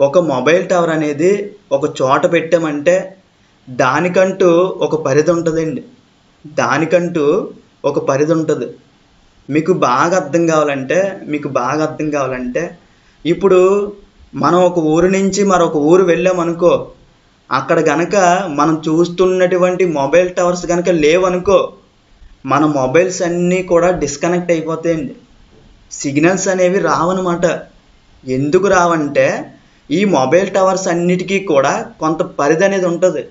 ఒక mobile tower అనేది ఒక చోట పెట్టామంటే దానికంటూ ఒక పరిధి ఉంటుందండి. దానికంటూ ఒక పరిధి ఉంటుంది. మీకు బాగా అర్థం కావాలంటే మీకు బాగా అర్థం కావాలంటే ఇప్పుడు మనం ఒక ఊరు నుంచి మరొక ఊరు వెళ్ళామనుకో అక్కడ గనక మనం చూస్తున్నటువంటి మొబైల్ టవర్స్ కనుక లేవనుకో మన మొబైల్స్ అన్నీ కూడా డిస్కనెక్ట్ అయిపోతాయండి. సిగ్నల్స్ అనేవి రావన్నమాట. ఎందుకు రావంటే ఈ మొబైల్ టవర్స్ అన్నిటికీ కూడా కొంత పరిధి అనేది ఉంటుంది.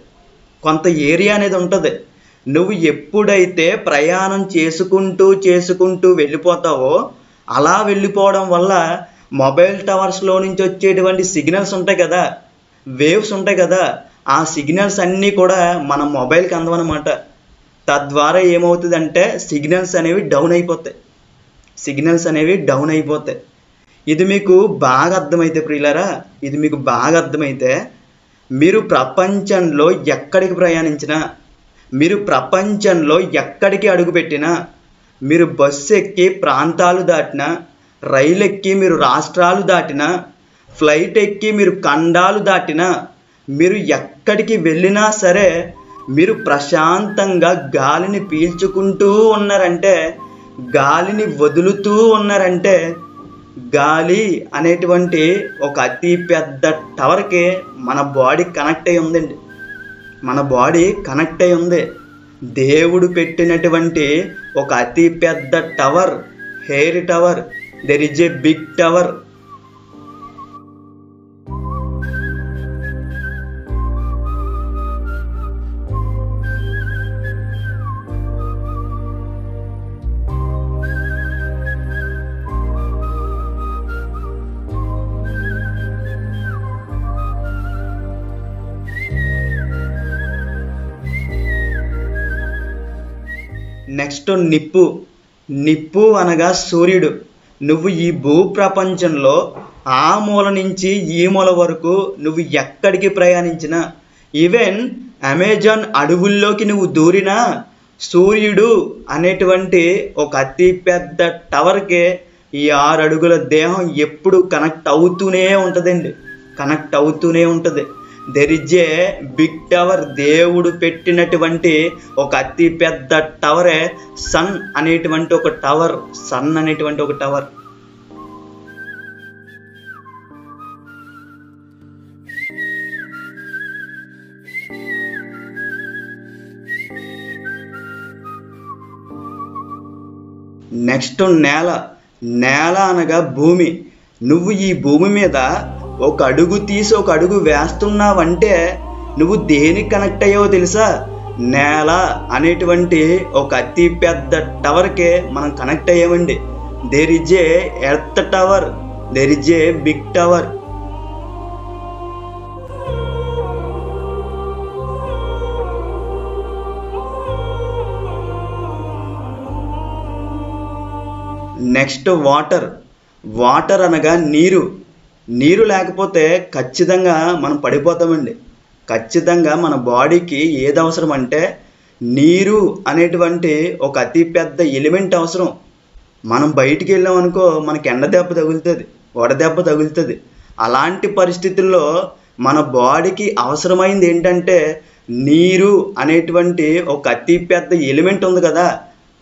కొంత ఏరియా అనేది ఉంటుంది. నువ్వు ఎప్పుడైతే ప్రయాణం చేసుకుంటూ చేసుకుంటూ వెళ్ళిపోతావో అలా వెళ్ళిపోవడం వల్ల మొబైల్ టవర్స్లో నుంచి వచ్చేటువంటి సిగ్నల్స్ ఉంటాయి కదా వేవ్స్ ఉంటాయి కదా ఆ సిగ్నల్స్ అన్నీ కూడా మన మొబైల్కి అందవన్నమాట. తద్వారా ఏమవుతుందంటే సిగ్నల్స్ అనేవి డౌన్ అయిపోతాయి. సిగ్నల్స్ అనేవి డౌన్ అయిపోతాయి. ఇది మీకు బాగా అర్థమైతే ప్రియులరా ఇది మీకు బాగా అర్థమైతే మీరు ప్రపంచంలో ఎక్కడికి ప్రయాణించినా మీరు ప్రపంచంలో ఎక్కడికి అడుగుపెట్టినా మీరు బస్సు ఎక్కి ప్రాంతాలు దాటినా రైలు ఎక్కి మీరు రాష్ట్రాలు దాటినా ఫ్లైట్ ఎక్కి మీరు ఖండాలు దాటినా మీరు ఎక్కడికి వెళ్ళినా సరే మీరు ప్రశాంతంగా గాలిని పీల్చుకుంటూ ఉన్నారంటే గాలిని వదులుతూ ఉన్నారంటే గాలి అనేటువంటి ఒక అతి పెద్ద టవర్కి మన బాడీ కనెక్ట్ అయి ఉందండి. మన బాడీ కనెక్ట్ అయి ఉంది. దేవుడు పెట్టినటువంటి ఒక అతి పెద్ద tower hair tower there is a big tower next నిప్పు. నిప్పు అనగా సూర్యుడు. నువ్వు ఈ భూ ప్రపంచంలో ఆ మూల నుంచి ఈ మూల వరకు నువ్వు ఎక్కడికి ప్రయాణించినా ఈవెన్ అమెజాన్ అడవుల్లోకి నువ్వు దూరినా సూర్యుడు అనేటువంటి ఒక అతి పెద్ద టవర్కి ఈ ఆరు అడుగుల దేహం ఎప్పుడు కనెక్ట్ అవుతూనే ఉంటుందండి. కనెక్ట్ అవుతూనే ఉంటుంది. దెర్ బిగ్ టవర్ దేవుడు పెట్టినటువంటి ఒక అతి పెద్ద టవరే సన్ అనేటువంటి ఒక టవర్ సన్ అనేటువంటి ఒక టవర్ నెక్స్ట్ నేల. నేల అనగా భూమి. నువ్వు ఈ భూమి మీద ఒక అడుగు తీసి ఒక అడుగు వేస్తున్నావంటే నువ్వు దేనికి కనెక్ట్ అయ్యావో తెలుసా? నేల అనేటువంటి ఒక అతి పెద్ద టవర్కే మనం connect అయ్యామండి. There is a earth tower there is a big tower next water water అనగా నీరు. నీరు లేకపోతే ఖచ్చితంగా మనం పడిపోతామండి. ఖచ్చితంగా మన బాడీకి ఏది అవసరం అంటే నీరు అనేటువంటి ఒక అతి పెద్ద ఎలిమెంట్ అవసరం. మనం బయటికి వెళ్ళాం అనుకో మనకి ఎండ దెబ్బ తగులుతుంది వడదెబ్బ తగులుతుంది. అలాంటి పరిస్థితుల్లో మన బాడీకి అవసరమైంది ఏంటంటే నీరు అనేటువంటి ఒక అతి పెద్ద ఎలిమెంట్ ఉంది కదా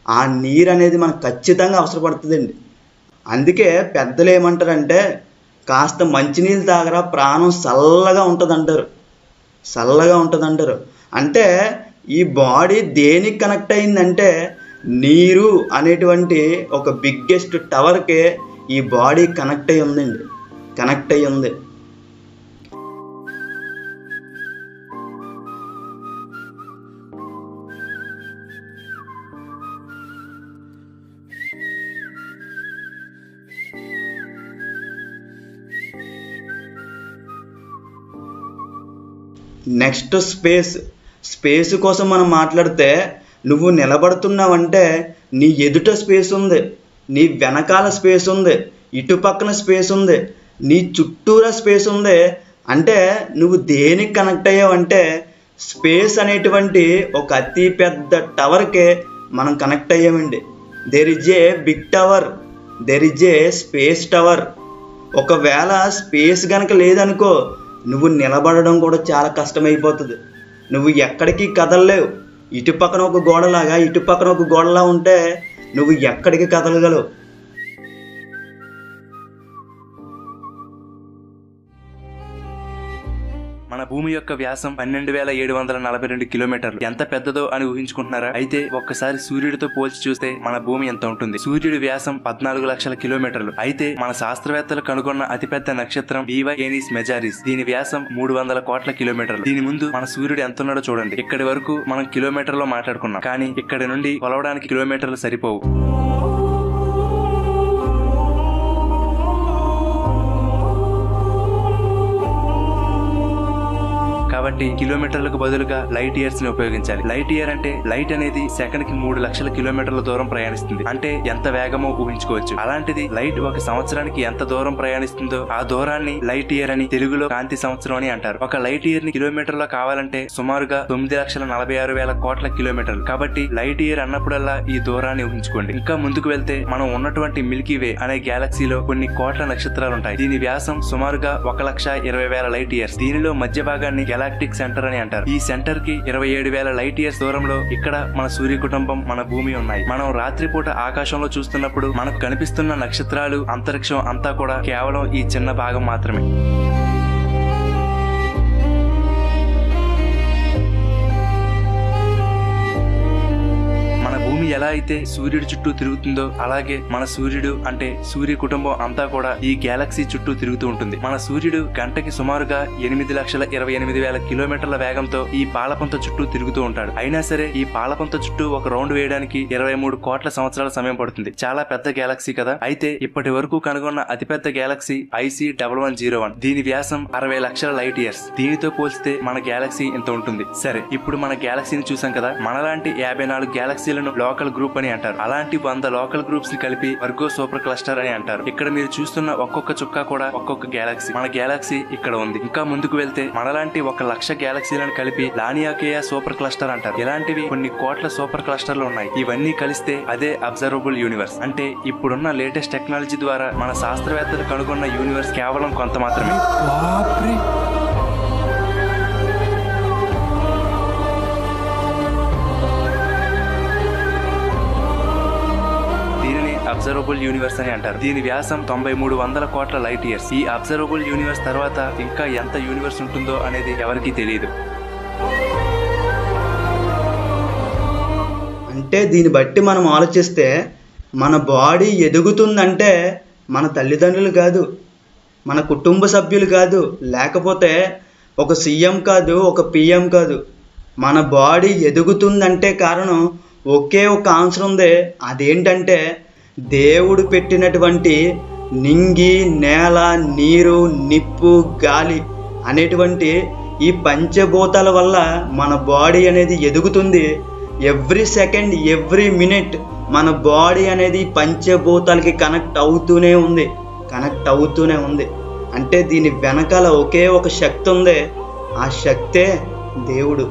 ఆ నీరు అనేది మనకు ఖచ్చితంగా అవసరపడుతుందండి. అందుకే పెద్దలు ఏమంటారంటే కాస్త మంచినీళ్ళు తాగరా ప్రాణం చల్లగా ఉంటుంది అంటారు చల్లగా ఉంటుంది అంటారు అంటే ఈ బాడీ దేనికి కనెక్ట్ అయిందంటే నీరు అనేటువంటి ఒక బిగ్గెస్ట్ టవర్కే ఈ బాడీ కనెక్ట్ అయి ఉందండి. కనెక్ట్ అయి ఉంది. నెక్స్ట్ స్పేస్ స్పేస్ కోసం మనం మాట్లాడితే నువ్వు నిలబడుతున్నావంటే నీ ఎదుట స్పేస్ ఉంది నీ వెనకాల స్పేస్ ఉంది ఇటు పక్కన స్పేస్ ఉంది నీ చుట్టూరా స్పేస్ ఉంది. అంటే నువ్వు దేనికి కనెక్ట్ అయ్యావంటే స్పేస్ అనేటువంటి ఒక అతి పెద్ద టవర్కే మనం connect అయ్యామండి. There is a big tower there is a space tower ఒకవేళ స్పేస్ కనుక లేదనుకో నువ్వు నిలబడడం కూడా చాలా కష్టమైపోతుంది. నువ్వు ఎక్కడికి కదలలేవు. ఇటు పక్కన ఒక గోడలాగా ఇటు పక్కన ఒక గోడలా ఉంటే నువ్వు ఎక్కడికి కదలగలవు? భూమి యొక్క వ్యాసం పన్నెండు వేల ఏడు వందల నలభై రెండు కిలోమీటర్లు. ఎంత పెద్దదో అని ఊహించుకుంటున్నారా? అయితే ఒక్కసారి సూర్యుడితో పోల్చి చూస్తే మన భూమి ఎంత ఉంటుంది? సూర్యుడి వ్యాసం పద్నాలుగు లక్షల కిలోమీటర్లు. అయితే మన శాస్త్రవేత్తలు కనుగొన్న అతిపెద్ద నక్షత్రం ఈవై ఏనిస్ మెజారిస్. దీని వ్యాసం మూడు వందల కోట్ల కిలోమీటర్లు. దీని ముందు మన సూర్యుడు ఎంత ఉన్నాడో చూడండి. ఇక్కడి వరకు మనం కిలోమీటర్లో మాట్లాడుకున్నాం. కానీ ఇక్కడి నుండి కొలవడానికి కిలోమీటర్లు సరిపోవు. కాబట్టి కిలోమీటర్లకు బదులుగా లైట్ ఇయర్స్ని ఉపయోగించాలి. లైట్ ఇయర్ అంటే లైట్ అనేది సెకండ్కి మూడు లక్షల కిలోమీటర్ల దూరం ప్రయాణిస్తుంది. అంటే ఎంత వేగమో ఊహించుకోవచ్చు. అలాంటిది లైట్ ఒక సంవత్సరానికి ఎంత దూరం ప్రయాణిస్తుందో ఆ దూరాన్ని లైట్ ఇయర్ అని తెలుగులో కాంతి సంవత్సరం అని అంటారు. ఒక లైట్ ఇయర్ని కిలోమీటర్లో కావాలంటే సుమారుగా తొమ్మిది లక్షల నలభై ఆరు వేల కోట్ల కిలోమీటర్లు. కాబట్టి లైట్ ఇయర్ అన్నప్పుడల్లా ఈ దూరాన్ని ఊహించుకోండి. ఇంకా ముందుకు వెళ్తే మనం ఉన్నటువంటి మిల్కీ వే అనే గ్యాలక్సీలో కొన్ని కోట్ల నక్షత్రాలు ఉంటాయి దీని వ్యాసం సుమారుగా ఒక లక్ష ఇరవై వేల లైట్ ఇయర్స్. దీనిలో మధ్య భాగాన్ని గెలాక్టిక్ సెంటర్ అని అంటారు. ఈ సెంటర్కి ఇరవై ఏడు వేల లైట్ ఇయర్స్ దూరంలో ఇక్కడ మన సూర్య కుటుంబం మన భూమి ఉన్నాయి. మనం రాత్రిపూట ఆకాశంలో చూస్తున్నప్పుడు మనకు కనిపిస్తున్న నక్షత్రాలు అంతరిక్షం అంతా కూడా కేవలం ఈ చిన్న భాగం మాత్రమే. భూమి ఎలా అయితే సూర్యుడి చుట్టూ తిరుగుతుందో అలాగే మన సూర్యుడు అంటే సూర్య కుటుంబం అంతా కూడా ఈ గ్యాలక్సీ చుట్టూ తిరుగుతూ ఉంటుంది. మన సూర్యుడు గంటకి సుమారుగా ఎనిమిది లక్షల ఇరవై ఎనిమిది వేల కిలోమీటర్ల వేగంతో ఈ పాలపంత చుట్టూ తిరుగుతూ ఉంటాడు. అయినా సరే ఈ పాలపంత చుట్టూ ఒక రౌండ్ వేయడానికి ఇరవై మూడు కోట్ల సంవత్సరాల సమయం పడుతుంది. చాలా పెద్ద గ్యాలక్సీ కదా. అయితే ఇప్పటి వరకు కనుగొన్న అతిపెద్ద galaxy IC double one zero one దీని వ్యాసం అరవై లక్షల లైట్ ఇయర్స్ దీనితో పోల్చితే మన గ్యాలక్సీ ఇంత ఉంటుంది? సరే ఇప్పుడు మన గ్యాలక్సీని చూసాం కదా. మనలాంటి యాభై నాలుగు గ్యాలక్సీలను లోకల్ గ్రూప్ అని అంటారు. అలాంటి వంద లోకల్ గ్రూప్స్ని కలిపి వర్గో సూపర్ క్లస్టర్ అని అంటారు. ఇక్కడ మీరు చూస్తున్న ఒక్కొక్క చుక్క కూడా ఒక్కొక్క గ్యాలక్సీ మన గ్యాలక్సీ ఇక్కడ ఉంది. ఇంకా ముందుకు వెళ్తే మనలాంటి ఒక లక్ష గ్యాలక్సీలను కలిపి లానియాకేయా సూపర్ క్లస్టర్ అంటారు. ఇలాంటివి కొన్ని కోట్ల సూపర్ క్లస్టర్లు ఉన్నాయి. ఇవన్నీ కలిస్తే అదే అబ్జర్వబుల్ యూనివర్స్. అంటే ఇప్పుడున్న లేటెస్ట్ టెక్నాలజీ ద్వారా మన శాస్త్రవేత్తలు కనుగొన్న యూనివర్స్ కేవలం కొంత మాత్రమే. అబ్జర్వబుల్ యూనివర్స్ అని అంటారు. దీని వ్యాసం తొంభై మూడు వందల కోట్ల లైట్ ఇయర్స్. ఈ అబ్జర్వబుల్ యూనివర్స్ తర్వాత ఇంకా ఎంత యూనివర్స్ ఉంటుందో అనేది ఎవరికీ తెలియదు అంటే దీన్ని బట్టి మనం ఆలోచిస్తే మన బాడీ ఎదుగుతుందంటే మన తల్లిదండ్రులు కాదు మన కుటుంబ సభ్యులు కాదు లేకపోతే ఒక సీఎం కాదు ఒక పిఎం కాదు. మన బాడీ ఎదుగుతుందంటే కారణం ఒకే ఒక ఆన్సర్ ఉంది. అదేంటంటే దేవుడు పెట్టినటువంటి నింగి నేల నీరు నిప్పు గాలి అనేటువంటి ఈ పంచభూతాల వల్ల మన బాడీ అనేది ఎదుగుతుంది. ఎవ్రీ సెకండ్ ఎవ్రీ మినిట్ మన బాడీ అనేది పంచభూతాలకి కనెక్ట్ అవుతూనే ఉంది. కనెక్ట్ అవుతూనే ఉంది. అంటే దీని వెనకాల ఒకే ఒక శక్తి ఉంది. ఆ శక్తే దేవుడు.